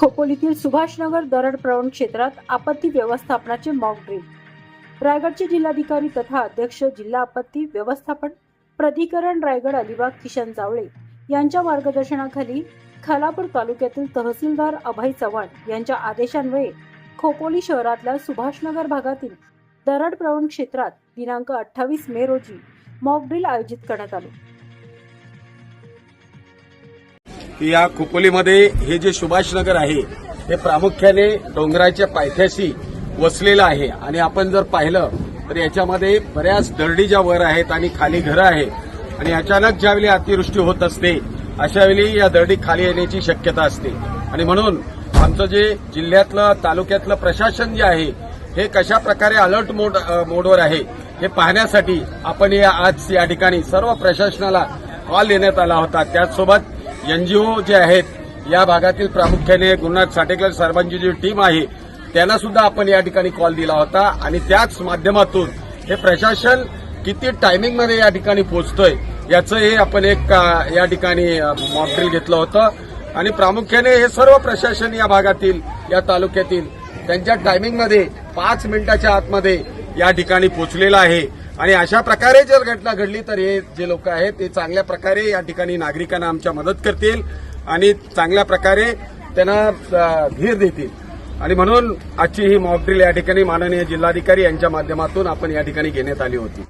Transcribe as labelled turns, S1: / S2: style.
S1: खोपोलीतील सुभाषनगर दरड प्रवण क्षेत्रात आपत्ती व्यवस्थापनाचे मॉक ड्रिल रायगडचे जिल्हाधिकारी तथा अध्यक्ष जिल्हा आपत्ती व्यवस्थापन प्राधिकरण रायगड अलिबाग किशन जावळे यांच्या मार्गदर्शनाखाली खालापूर तालुक्यातील तहसीलदार अभय चव्हाण यांच्या आदेशान्वये खोपोली शहरातल्या सुभाषनगर भागातील दरड प्रवण क्षेत्रात दिनांक अठ्ठावीस मे रोजी मॉक ड्रिल आयोजित करण्यात आले.
S2: की या खोपोलीमध्ये हे जे सुभाषनगर आहे हे प्रामुख्याने डोंगराच्या पायथ्याशी वसलेलं आहे. आणि आपण जर पाहिलं तर याच्यामध्ये बऱ्याच दरडी ज्या वर आहेत आणि खाली घरं आहेत आणि अचानक ज्यावेळी अतिवृष्टी होत असते अशावेळी या दरडी खाली येण्याची शक्यता असते. आणि म्हणून आमचं जे जिल्ह्यातलं तालुक्यातलं प्रशासन जे आहे हे कशा प्रकारे अलर्ट मोड मोडवर आहे हे पाहण्यासाठी आपण या आज या ठिकाणी सर्व प्रशासनाला कॉल देण्यात आला होता. त्याचसोबत एनजीओ जे आहेत या भागातील प्रामुख्याने गुरुनाथ साटेकर साहेबांची जी टीम आहे त्यांना सुद्धा आपण या ठिकाणी कॉल दिला होता. आणि त्याच माध्यमातून हे प्रशासन किती टायमिंगमध्ये या ठिकाणी पोहोचतोय याचं हे आपण एक या ठिकाणी मॉकड्रिल घेतलं होतं. आणि प्रामुख्याने हे सर्व प्रशासन या भागातील या तालुक्यातील त्यांच्या टायमिंगमध्ये पाच मिनिटाच्या आतमध्ये या ठिकाणी पोचलेलं आहे. आणि अशा प्रकारे जर घटना घडली तर हे जे लोक आहेत ते चांगल्या प्रकारे या ठिकाणी नागरिकांना आमच्या मदत करतील आणि चांगल्या प्रकारे त्यांना धीर देतील. आणि म्हणून आजची ही मॉकड्रिल या ठिकाणी माननीय जिल्हाधिकारी यांच्या माध्यमातून आपण या ठिकाणी घेण्यात आली होती.